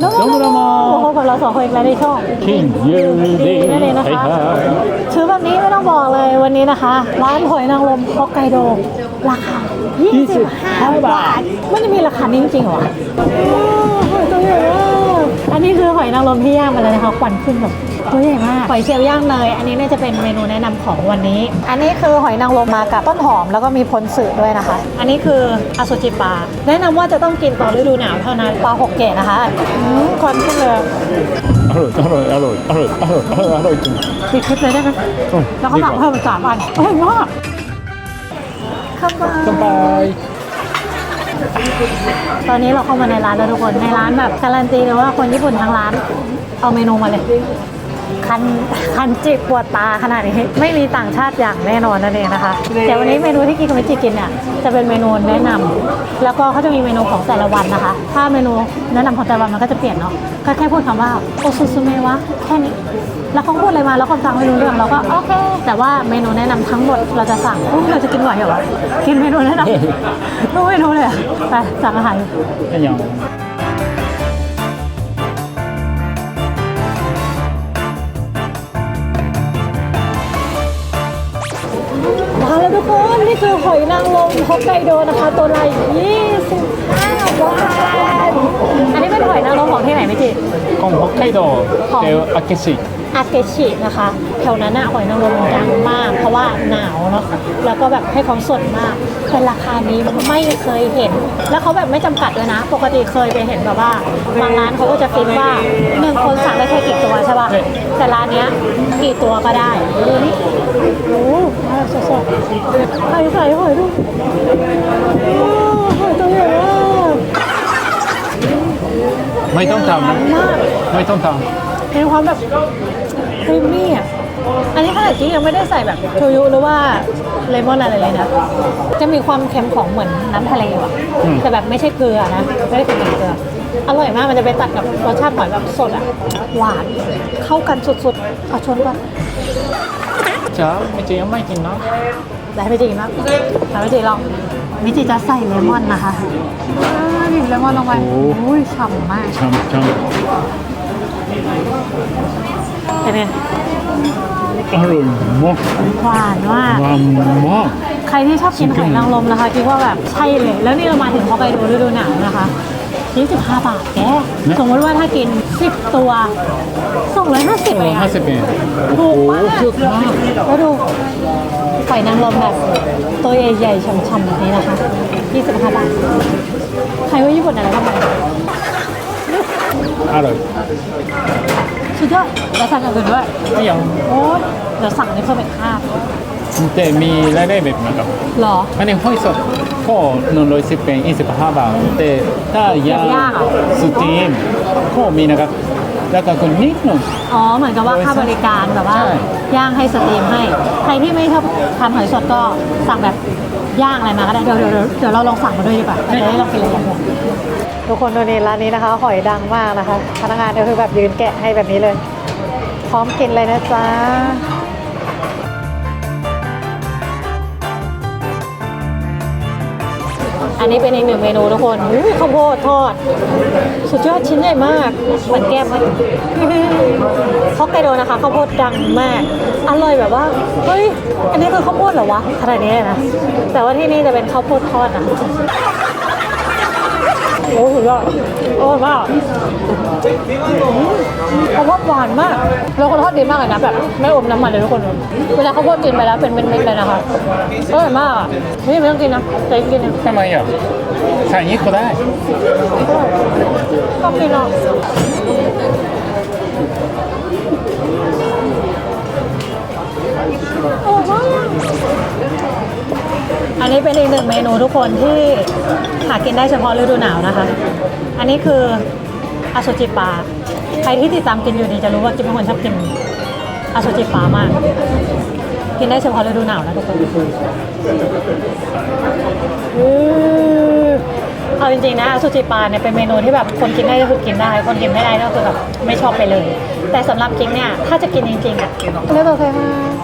โนโนโนพบกับเราสองคนอีกแล้วในช่องคิงยืนดีนั่นเองนะคะถือแบบนี้ไม่ต้องบอกเลยวันนี้นะคะ ร้านหอยนางรมฮอกไกโดราคา 25 บาท ไม่ได้มีราคานี้จริงๆหรอ นนี้คือหอยนางรมที่ย่างมาเลยนะคะควันขึ้นแบบตัวใหญ่มากหอยเชลล์ย่างเนยอันนี้น่าจะเป็นเมนูแนะนำของวันนี้ อันนี้คือหอยนางรมมากับต้นหอมแล้วก็มีพลสึด้วยนะคะ อันนี้คืออาซูจิปลาแนะนำว่าจะต้องกินตอนฤดูหนาวเท่านั้นปลาหกเกตนะคะอืมควันขึ้นเลยอร่อยอร่อยอร่อยอร่อยอร่อยอร่อยอร่อยจริงปิดคลิปเลยได้ไหมอืมแล้วก็สั่งดีกว่าเพิ่มอีกสามอันอร่อยมากข้าวปลาสบาย ตอนนี้เราเข้ามาในร้านแล้วทุกคน ในร้านแบบการันตีเลยว่าคนญี่ปุ่นทั้งร้าน เอาเมนูมาเลย คันคันจิปวดตาขนาดนี้ ไม่มีต่างชาติอย่างแน่นอนนั่นเองนะคะ แต่วันนี้เมนูที่กินกับมิจิกินเนี่ยจะเป็นเมนูแนะนำแล้วก็เขาจะมีเมนูของแต่ละวันนะคะ ถ้าเมนูแนะนำของแต่ละวันมันก็จะเปลี่ยนเนาะ ก็แค่พูดคำว่าโอซุซุเมะวะแค่นี้ แล้วเขาพูดอะไรมาแล้วคนฟังไม่รู้เรื่องเราก็โอเค แต่ว่าเมนูแนะนำทั้งหมดเราจะสั่งอุ๊ยเราจะกินไหวเหรอวะกินเมนูแนะนำรู้ไม่รู้เลยอะไปสั่งอาหารอันยังมาแล้วทุกคนนี่คือหอยนางรมฮอกไกโดนะคะ ตัวละ25บาทอันนี้เป็นหอยนางรมของที่ไหนไม่จีของฮอกไกโดของเดลอาเกชิ อาเกชินะคะแถวนั้นอะหอยนางรมดังมาก เพราะว่าหนาวเนาะแล้วก็แบบให้ความสดมากแต่ราคานี้ไม่เคยเห็น แล้วเขาแบบไม่จำกัดด้วยนะ ปกติเคยไปเห็นแบบว่าบางร้านเขาก็จะฟิกว่าหนึ่งคนสั่งได้แค่กี่ตัวใช่ป่ะแต่ร้านเนี้ยกี่ตัวก็ได้ดูนี่โอ้โหสดๆใส่ใส่หอยดูโอ้หอยตัวใหญ่มากไม่ต้องทมากำไม่ต้องท มีความแบบครีมมี่อะ อันนี้ขนาดจริงยังไม่ได้ใส่แบบโชยุหรือว่าเลมอนอะไรเลยนะ จะมีความเค็มของเหมือนน้ำทะเลว่ะแต่แบบไม่ใช่เกลือนะ ไม่ได้เป็นเกลือ อร่อยมาก มันจะไปตัดกับรสชาติหอยแบบสดอะ หวาน เข้ากันสุดๆเอาชนก่อนำจ้าไม่จริงยังไม่กินนะแต่ให้พี่จีมากแต่พี่จีลองมิจิจะใส่เลมอนนะคะอ่าหยิบเลมอนลงไปโอ้ยฉ่ำมากช้ำช้ เป็นไงำอร่อยมากหวานมากหวานมากใครที่ชอบกินหอยนางรมนะคะคิดว่าแบบใช่เลย แล้วนี่เรามาถึงฮอกไกโดฤดูหนาวนะคะ25 บาทแกสมมติว่าถ้ากิน 10 ตัว250เองห้าอะสิบเองถูโอ้กโหมากถูกมากแล้วดูหอยนางรมแบบตัวใหญ่ๆช่ำๆแบบนี้นะคะ25 บาท ใครว่าญี่ปุ่นอะไรก็ไป อร่อยสุดยอดแล้วสั่งอย่างอื่นด้วยไม่ยังโอ้ยเดี๋ยวสั่งนี่เพิ่มเป็นคาบแต่มีรายได้แบบนะครับหรออันนี้ห้อยสดก็หนึ่งร้อยสิบเป็นยี่สิบห้าบาทแต่ถ้ายาย่างเหรอสตีมก็มีนะครับแล้วก็คนนิดหนึ่งอ๋อ เหมือนกับว่าค่าบริการแบบว่าใช่ย่างให้สตรีมให้ ใครที่ไม่ชอบทานหอยสดก็สั่งแบบย่างอะไรมาก็ได้ เดี๋ยวเดี๋ยวเดี๋ยวเดี๋ยวเราลองสั่งมาด้วยดีกว่าเดี๋ยวเรากินอะไรกัน ทุกคนดูนี่ร้านนี้นะคะ หอยดังมากนะคะ พนักงานก็คือแบบยืนแกะให้แบบนี้เลย พร้อมกินเลยนะจ๊ะอันนี้เป็นอีกหนึ่งเมนูทุกคนข้าวโพดทอด สุดยอดชิ้นใหญ่มากเหมือนแก้มไหมฮอกไกโดนะคะข้าวโพดดังมาก อร่อยแบบว่า เฮ้ย อันนี้คือข้าวโพดเหรอวะขนาดนี้ยนะ แต่ว่าที่นี่จะเป็นข้าวโพดทอดนะ โอ้สุดยอดโอ้มากข้าวโพดหวานมาก แล้วก็ทอดดีมากเลยนะแบบไม่อมน้ำมันเลยทุกคน เวลาข้าวโพดกินไปแล้วเป็นเม็ดๆเลยนะคะอร่อยมากอะนี่ไม่ต้องกินนะแต่กินนะทำไมอะใส่อย่างนี้ก็ได้ก็กินอะโอ้มากอั นนี้เป็นอีกหนึ่งเมนูทุกคนที่หากินได้เฉพาะฤดูหนาวนะคะ อันนี้คืออาซูจิปลาใครที่ติดตามกินอยู่ดีจะรู้ว่ากินเป็นคนชอบกินอาซูจิปลามาก กินได้เฉพาะฤดูหนาวนะทุกคนอือเอาจริงๆนะอาซูจิปลาเนี่ยเป็นเมนูที่แบบคนกินได้ก็คือกินได้ คนกินไม่ได้ก็คือแบบไม่ชอบไปเลย แต่สำหรับกิ๊กเนี่ยถ้าจะกินจริงๆอะเรียกโอเคมาเอ๊ะ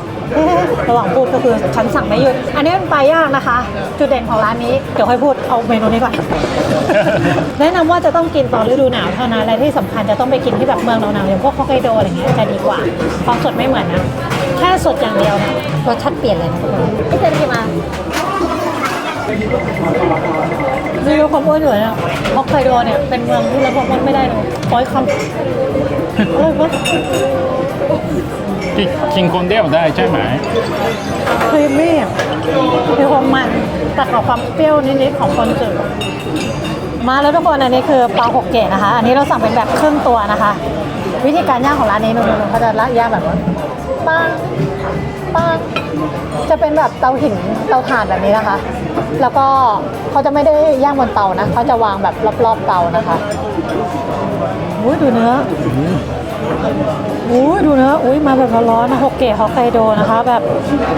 ระหว่างพูดก็คือฉันสั่งไม่หยุด อันนี้เป็นปลาย่างนะคะ จุดเด่นของร้านนี้ เดี๋ยวค่อยพูดเอาเมนูนี้ก่อน แนะนำว่าจะต้องกินตอนฤดูหนาวเท่านั้น และที่สำคัญจะต้องไปกินที่แบบเมืองหนาวๆอย่างพวกฮอกไกโดอะไรเงี้ยจะดีกว่าความสดไม่เหมือนนะ แค่สดอย่างเดียวเนี่ยรสชาติเปลี่ยนเลยนะทุกคนพี่เจนกินมามีรสความอ้วนอยู่เนี่ยฮอกไกโดเนี่ยเป็นเมืองที่ลดความอ้วนไม่ได้เลยร้อยคำอร่อยปะ กินกินคนเดียวได้ใช่ไหมครีมมี่มีความมันตัดกับความเปรี้ยวนิดๆของคนจืดมาแล้วทุกคนอันนี้คือปลาหกเกตนะคะ อันนี้เราสั่งเป็นแบบครึ่งตัวนะคะ วิธีการย่างของร้านนี้นุ่นๆเขาจะละย่างแบบว่าปังปังจะเป็นแบบเตาหินเตาถ่านแบบนี้นะคะ แล้วก็เขาจะไม่ได้ย่างบนเตานะเขาจะวางแบบรอบๆเตานะคะอุ้ยดูเนื้ออุ้ยดูเนื้ออุ้ยมาแบบร้อนๆนะฮกเกะฮอกไกโดนะคะ แบบ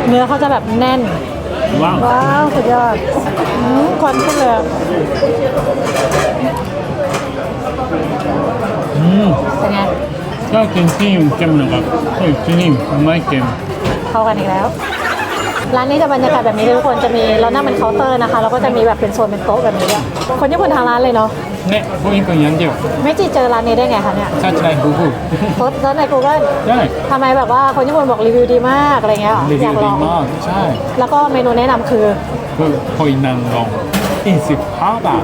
เนื้อเขาจะแบบแน่น ว้าวว้าวสุดยอดอืมควันขึ้นเลยอะอืมเป็นไงก็กินที่เค็มนะครับเฮ้ยที่นี่ไม่เค็มเข้ากันอีกแล้ว ร้านนี้จะบรรยากาศแบบนี้เลยทุกคนจะมีเรานั่งเป็นเคาน์เตอร์นะคะแล้วก็จะมีแบบเป็นโซนเป็นโต๊ะแบบนี้ด้วยคนญี่ปุ่นทางร้านเลยเนาะ ねポイントやんでよ ไม่จีเจอร้านนี้ได้ไงคะเนี่ย サーチライフブ โพสต์แล้วใน Google ใช่ ทำไมแบบว่าคนญี่ปุ่นบอกรีวิวดีมากอะไรเงี้ยเหรอ รี อ วิ ยาว กล ดี อง มากใช่ แล้วก็เมนูแนะนำคือ คือหอยนางรม25บาท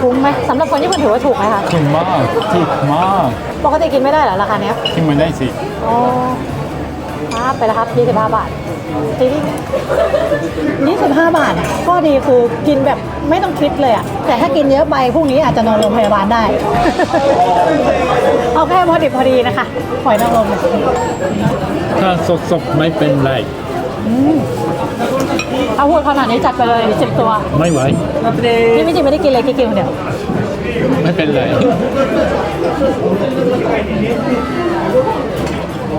คุ้มไหมสำหรับคนญี่ปุ่นถือว่าถูกไหมคะ ถูกมากถูกมาก ปกติกินไม่ได้เหรอราคาเนี้ย กินไม่ได้สิ อ๋อ ครับไปแล้วครับ 25 บาทจริง25 บาทอะข้อดีคือกินแบบไม่ต้องคิดเลยอะแต่ถ้ากินเยอะไปพรุ่งนี้อาจจะนอนโรงพยาบาลได้ เอาแค่พอดิบพอดีนะคะหอยนางรมเนี่ยถ้าสดๆไม่เป็นไรเอาพูดขนาดนี้จัดไปเลยสิบตัว ไม่ไหวพี่ไม่จริงไม่ได้กินเลยกินกินคนเดียว ไม่เป็นไร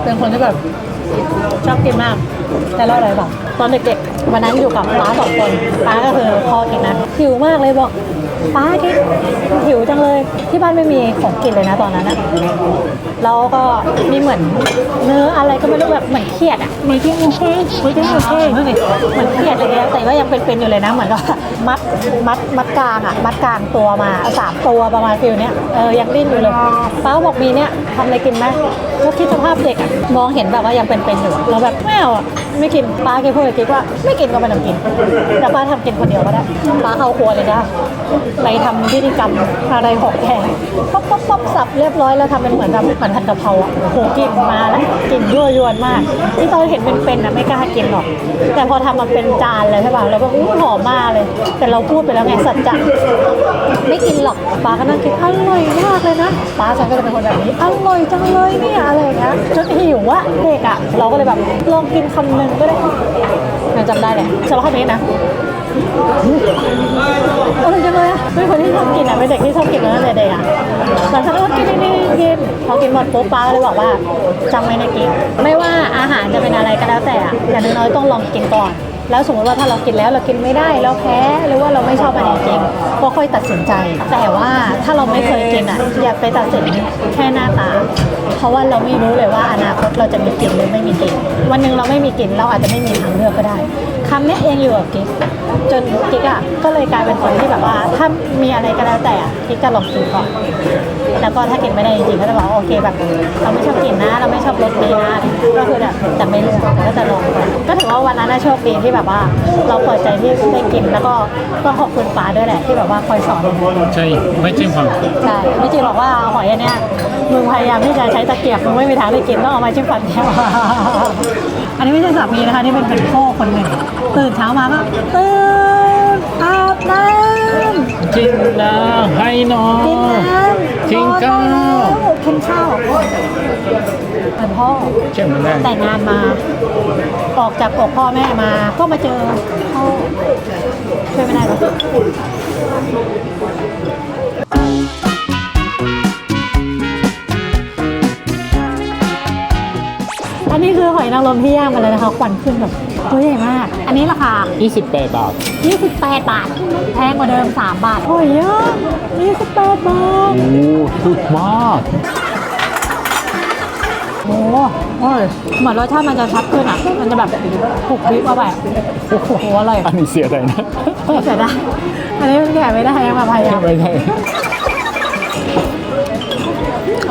เป็นคนที่แบบ ชอบกินมาก แต่เล่าอะไรบอกตอนเด็กๆวันนั้นอยู่กับป้าสองคนป้าก็คือพ่อกินนะหิวมากเลยบอก ป้ากินหิวจังเลยที่บ้านไม่มีของกินเลยนะตอนนั้นอะแล้วก็มีเหมือนเนื้ออะไรก็ไม่รู้แบบเหมือนเครียดอะเหมือนที่โอเคเหมือนที่โอเคเหมือนเครียดอะไรเงี้ยแต่ว่ายังเป็นๆอยู่เลยนะเหมือนกับมัดมัดมัดกลางอะมัดกลางตัวมาสามตัวประมาณฟิลเนี้ยเออยังดิ้นอยู่เลยป้าบอกมีเนี่ยทำอะไรกินไหมก็คิดสภาพเด็กอะมองเห็นแบบว่ายังเป็นๆอยู่เราแบบไม่เอาอะ ไม่กินป้าแกพูดกับกิ๊กว่าไม่กินก็ไม่ต้องกินแต่ป้าทำกินคนเดียวก็ได้ป้าเข้าครัวเลยนะไปทำพิธีกรรมอะไรของแกป๊อปป๊อปป๊อปสับเรียบร้อยแล้วทำเป็นเหมือนแบบเหมือนผัดกะเพราอะโอ้โหกินมาแล้วกลิ่นยั่วยวนมาก ที่ตอนเห็นเป็นๆนะไม่กล้ากินหรอก แต่พอทำมันเป็นจานเลยใช่ป่ะเราก็อู้หอมมากเลย แต่เราพูดไปแล้วไงสัจจะไม่กินหรอกป้าก็นั่งกินอร่อยมากเลยนะป้าฉันก็จะเป็นคนแบบนี้อร่อยจังเลยเนี่ยอะไรอย่างเงี้ยจนหิวอะเด็กอะเราก็เลยแบบลองกินคำหนึ่งยังจำได้เลยสำหรับคำนี้นะอร่อยจังเลยอะเป็นคนที่ชอบกินอะเป็นเด็กที่ชอบกินมาตั้งแต่เด็กอะหลังจากนั้นก็กินกินกินกินพอกินหมดปุ๊บป้าก็เลยบอกว่าจำไว้นะกินไม่ว่าอาหารจะเป็นอะไรก็แล้วแต่อะอย่างน้อยๆต้องลองกินก่อน แล้วสมมติว่าถ้าเรากินแล้วเรากินไม่ได้เราแพ้หรือว่าเราไม่ชอบมันจริงๆก็ค่อยตัดสินใจ แต่ว่าถ้าเราไม่เคยกินอะอย่าไปตัดสินแค่หน้าตา เพราะว่าเราไม่รู้เลยว่าอนาคตเราจะมีกินหรือไม่มีกิน วันหนึ่งเราไม่มีกินเราอาจจะไม่มีทางเลือกก็ได้คำนี้เองอยู่กับกิ๊กจนกิ๊กอะก็เลยกลายเป็นคนที่แบบว่า ถ้ามีอะไรก็แล้วแต่อะกิ๊กจะลองกินก่อนแล้วก็ถ้ากินไม่ได้จริงๆก็จะบอกว่าโอเคแบบเราไม่ชอบกินนะ เราไม่ชอบรสนี้นะก็คือแบบแต่ไม่เลือกก็จะลองก็ถือว่าวันนั้นน่ะโชคดีที่แบบว่าเราเปิดใจที่ได้กินแล้วก็ก็ขอบคุณป้าด้วยแหละที่แบบว่าคอยสอนใช่ไม่จริงฟังใช่พี่จีบอกว่าหอยอันเนี้ยมึงพยายามที่จะใช้ตะเกียบมึงไม่มีทางได้กินต้องเอามาจิ้มฟันแค่ว่าอันนี้ไม่ใช่สามีนะคะนี่เป็นเป็นพ่อคนหนึ่งตื่นเช้ามาก็ตื่นอาบน้ำ กินแล้วให้นอกินนน้ำกินข้าวกินข้าวเป็นพ่อเชื่อมันได้แต่งงานมา ออกจากอกพ่อแม่มา ก็มาเจอพ่อช่วยไม่ได้หรอกอันนี้คือหอยนางรมที่ย่างมาแล้วนะคะควันขึ้นแบบ ตัวใหญ่มาก อันนี้ราคา 28 บาท 28 บาท แพงกว่าเดิม 3 บาท โอ้ยเยอะ28 บาท โอ้ถูกมากโอ้โหอร่อยเหมือนรสชาติมันจะชัดขึ้นอะ มันจะแบบผูกพริกเข้าไปอะโอ้โหอร่อยอันนี้เสียใจนะเสียดายอันนี้มันแกะไม่ได้ยังมาพยายามไม่ใช่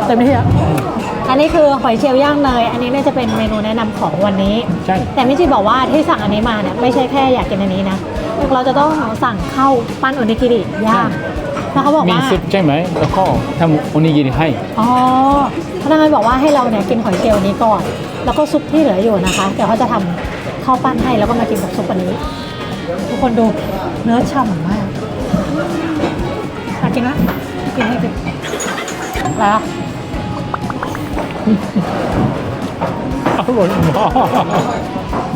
เต็มที่อะ อันนี้คือหอยเชลล์ย่างเนย อันนี้น่าจะเป็นเมนูแนะนำของวันนี้ ใช่ แต่มิจิบอกว่าที่สั่งอันนี้มาเนี่ยไม่ใช่แค่อยากกินอันนี้นะ เราจะต้องสั่งข้าวปั้นโอนิกิริย่างแล้วเขาบอกมีว่า ซุปใช่ไหม แล้วก็ทำโอนิกิริให้ อ๋อพนักงานบอกว่าให้เราเนี่ยกินหอยเชลล์นี้ก่อน แล้วก็ซุปที่เหลืออยู่นะคะ เดี๋ยวเขาจะทำข้าวปั้นให้แล้วก็มากินกับซุปอันนี้ ทุกคนดูเนื้อฉ่ำมากอยากกินนะกินให้กินแล้ว อร่อยมาก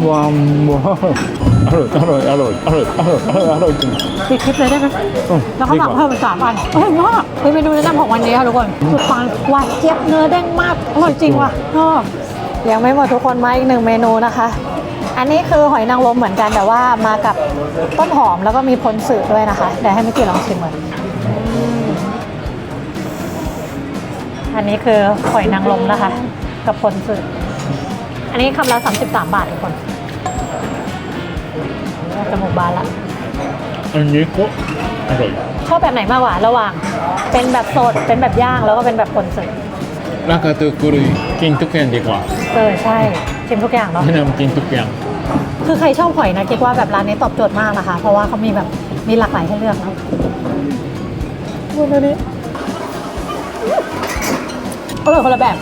ว้าวว้าวอร่อยอร่อยอร่อยอร่อยอร่อยอร่อยจริงปิดคลิปเลยได้ไหมอืมแล้วก็สั่งดีกว่าเพิ่มเป็นสามอันอร่อยมากเป็นเมนูแนะนำของวันนี้ค่ะทุกคนสุดปังหวานเจี๊ยบเนื้อเด้งมากอร่อยจริงว่ะชอบยังไม่หมดทุกคนมาอีกหนึ่งเมนูนะคะ อันนี้คือหอยนางรมเหมือนกันแต่ว่ามากับต้นหอมแล้วก็มีพลสือด้วยนะคะเดี๋ยวให้เมื่อกี้ลองชิมก่อน อันนี้คือหอยนางรมนะคะ กับพลสืออันนี้คำละ33 บาททุกคนจมูกบานละอันนี้ก็อร่อยชอบแบบไหนมากกว่าระหว่าง เป็นแบบสดเป็นแบบย่างแล้วก็เป็นแบบคนสึกราคาถูกกว่ากินทุกอย่างดีกว่าเออใช่ชิมทุกอย่างเนาะแนะนำกินทุกอย่าง คือใครชอบหอยนะคิดว่าแบบร้านนี้ตอบโจทย์มากนะคะ เพราะว่าเขามีแบบมีหลากหลายให้เลือกเนาะดูดูนี้ อร่อยคนละแบบ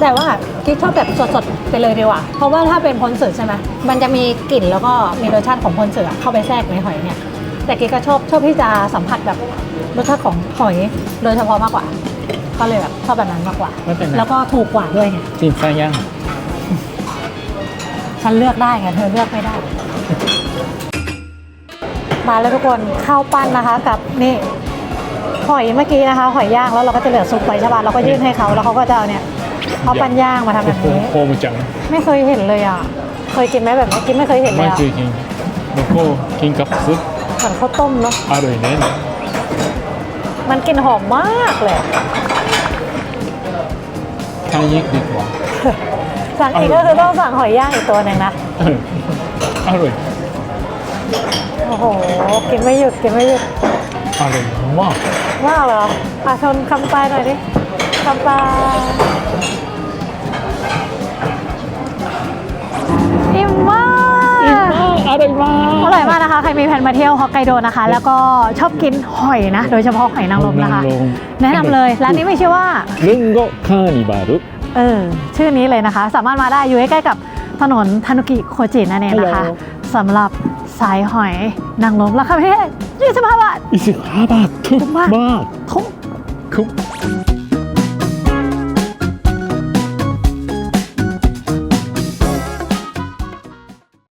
แต่ว่าคิดชอบแบบสดๆไปเลยดีกว่า เพราะว่าถ้าเป็นพลเสือใช่ไหมมันจะมีกลิ่นแล้วก็มีรสชาติของพลเสือเข้าไปแทรกในหอยเนี่ย แต่กิ๊กก็ชอบชอบที่จะสัมผัสแบบรสชาติของหอยโดยเฉพาะมากกว่า ก็เลยแบบชอบแบบนั้นมากกว่า ไม่เป็นไร แล้วก็ถูกกว่าด้วยไงกินไส้ย่างฉันเลือกได้ไงเธอเลือกไม่ได้ มาแล้วทุกคนข้าวปั้นนะคะกับนี่ หอยเมื่อกี้นะคะหอยย่างแล้วเราก็จะเหลือซุปไว้ใช่ป่ะเราก็ยื่นให้เขาแล้วเขาก็จะเอาเนี่ยข้าวปั้นย่างมาทำแบบนี้โคมจังไม่เคยเห็นเลยอะเคยกินไหมแบบนี้กินไม่เคยเห็นเลไม่ยอะเคยกินแล้วก็กินกับซุปเหมือนข้าวต้มเนาะอร่อยแน่นอนมันกลิ่นหอมมากเลยทานยิ่งดีกว่าสั่งอีกก็คือต้องสั่งหอยย่างอีกตัวหนึ่งนะเอออร่อยโอ้โหกินไม่หยุดกินไม่หยุด อร่อยมากมากเหรออะชนคำปายหน่อยดิคำปลายอิ่มมาก อร่อยมากอร่อยมากนะคะ ใครมีแผนมาเที่ยวฮอกไกโดนะคะ แล้วก็ชอบกินหอยนะ โดยเฉพาะหอยนางรมนะคะ แนะนำเลย ร้านนี้ไม่ชื่อว่า ลิงโกคานิบารุ เออ ชื่อนี้เลยนะคะ สามารถมาได้อยู่ใกล้ๆกับถนนทานุกิโคจินั่นเองนะคะ สำหรับสายหอยนางรมราคาเพียง25บาท25บาทถูกมากทุกคุ้ม